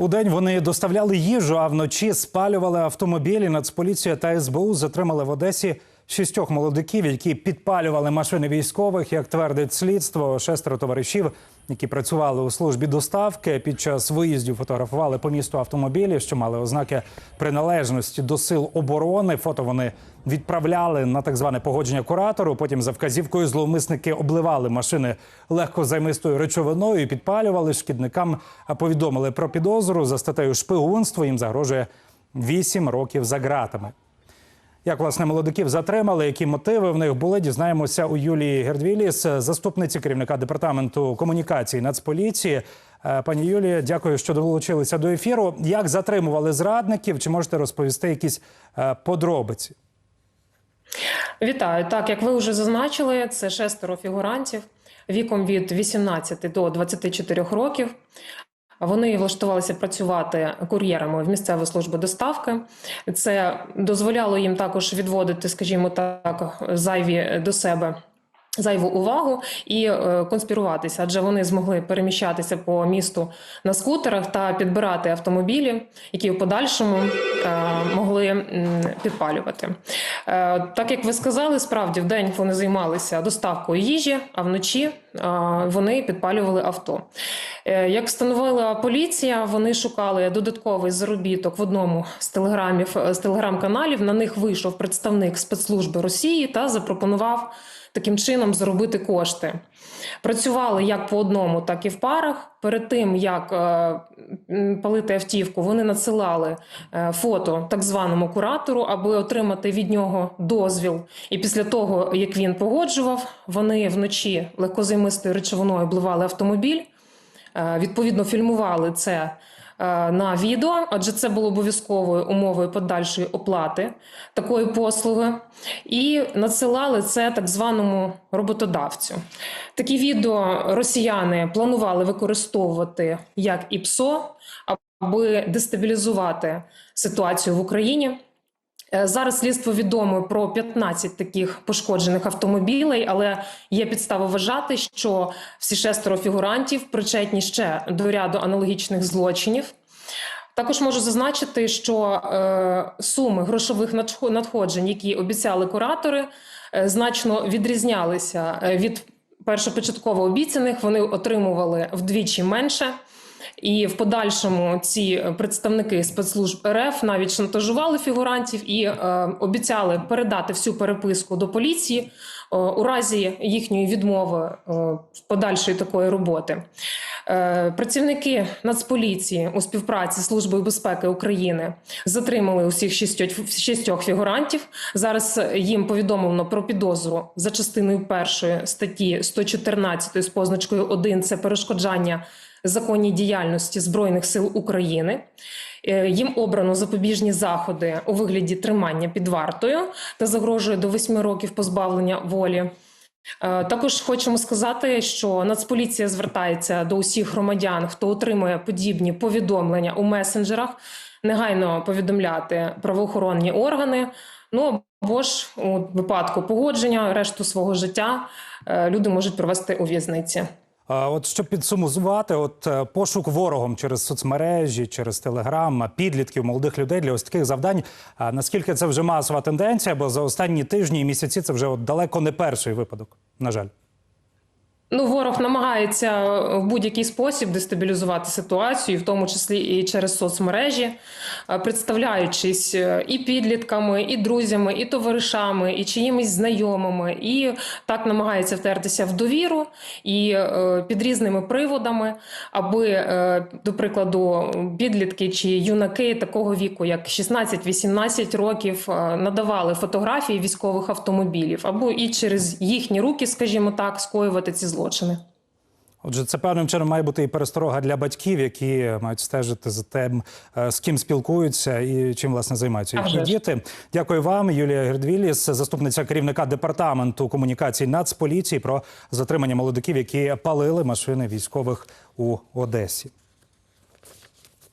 У день вони доставляли їжу, а вночі спалювали автомобілі. Нацполіція та СБУ затримали в Одесі шістьох молодиків, які підпалювали машини військових. Як твердить слідство, шестеро товаришів, які працювали у службі доставки, під час виїздів фотографували по місту автомобілі, що мали ознаки приналежності до сил оборони. Фото вони відправляли на так зване погодження куратору. Потім за вказівкою зловмисники обливали машини легкозаймистою речовиною, підпалювали шкідникам. а Повідомили про підозру за статтею шпигунство. Їм загрожує 8 років за ґратами. Як власне молодиків затримали, які мотиви в них були, дізнаємося у Юлії Гердвіліс, заступниці керівника департаменту комунікації Нацполіції. Е, Пані Юлія, дякую, що долучилися до ефіру. Як затримували зрадників? Чи можете розповісти якісь е, подробиці? Вітаю. Так, як ви вже зазначили, це шестеро фігурантів віком від 18 до 24 років. Вони влаштувалися працювати кур'єрами в місцеву службу доставки. Це дозволяло їм також відводити, скажімо так, зайві до себе. Зайву увагу і е, конспіруватися, адже вони змогли переміщатися по місту на скутерах та підбирати автомобілі, які в подальшому е, могли підпалювати. Е, так як ви сказали, справді в день вони займалися доставкою їжі, а вночі вони підпалювали авто. Як встановила поліція, вони шукали додатковий заробіток в одному з телеграмів з телеграм-каналів. На них вийшов представник спецслужби Росії та запропонував таким чином заробити кошти. Працювали як по одному, так і в парах. Перед тим як е, палити автівку, вони надсилали е, фото так званому куратору, аби отримати від нього дозвіл. І після того, як він погоджував, вони вночі легкозаймистою речовиною обливали автомобіль. Е, Відповідно, фільмували це на відео, адже це було обов'язковою умовою подальшої оплати такої послуги, і надсилали це так званому роботодавцю. Такі відео росіяни планували використовувати як і ПСО, аби дестабілізувати ситуацію в Україні. Е, Зараз слідство відомо про 15 таких пошкоджених автомобілей, але є підстава вважати, що всі шестеро фігурантів причетні ще до ряду аналогічних злочинів. Також можу зазначити, що е, суми грошових надходжень, які обіцяли куратори, е, значно відрізнялися від першопочатково обіцяних. Вони отримували вдвічі менше. І в подальшому ці представники спецслужб РФ навіть шантажували фігурантів і е, обіцяли передати всю переписку до поліції е, у разі їхньої відмови е, подальшої такої роботи. Е, працівники Нацполіції у співпраці з Службою безпеки України затримали усіх шістьох, фігурантів. Зараз їм повідомлено про підозру за частиною першої статті 114 з позначкою 1 – це перешкоджання законній діяльності Збройних сил України. Е, Їм обрано запобіжні заходи у вигляді тримання під вартою та загрожує до 8 років позбавлення волі. Е, Також хочемо сказати, що Нацполіція звертається до усіх громадян, хто отримує подібні повідомлення у месенджерах, негайно повідомляти правоохоронні органи. Ну або ж у випадку погодження решту свого життя е, люди можуть провести у в'язниці. От щоб підсумувати, от е, пошук ворогом через соцмережі, через телеграм, підлітків, молодих людей для ось таких завдань. А наскільки це вже масова тенденція? Бо за останні тижні і місяці це вже от далеко не перший випадок. На жаль. Ну, ворог намагається в будь-який спосіб дестабілізувати ситуацію, в тому числі і через соцмережі, е, представляючись е, і підлітками, і друзями, і товаришами, і чиїмись знайомими, і так намагається втертися в довіру і е, під різними приводами, аби, до прикладу, підлітки чи юнаки такого віку, як 16-18 років, надавали фотографії військових автомобілів, або і через їхні руки, скажімо так, скоювати ці злочини. Отже, це певним чином має бути і пересторога для батьків, які мають стежити за тим, е, з ким спілкуються і чим власне займаються їхні діти. Дякую вам, Юлія Гердвіліс, заступниця керівника департаменту комунікацій Нацполіції про затримання молодиків, які палили машини військових у Одесі.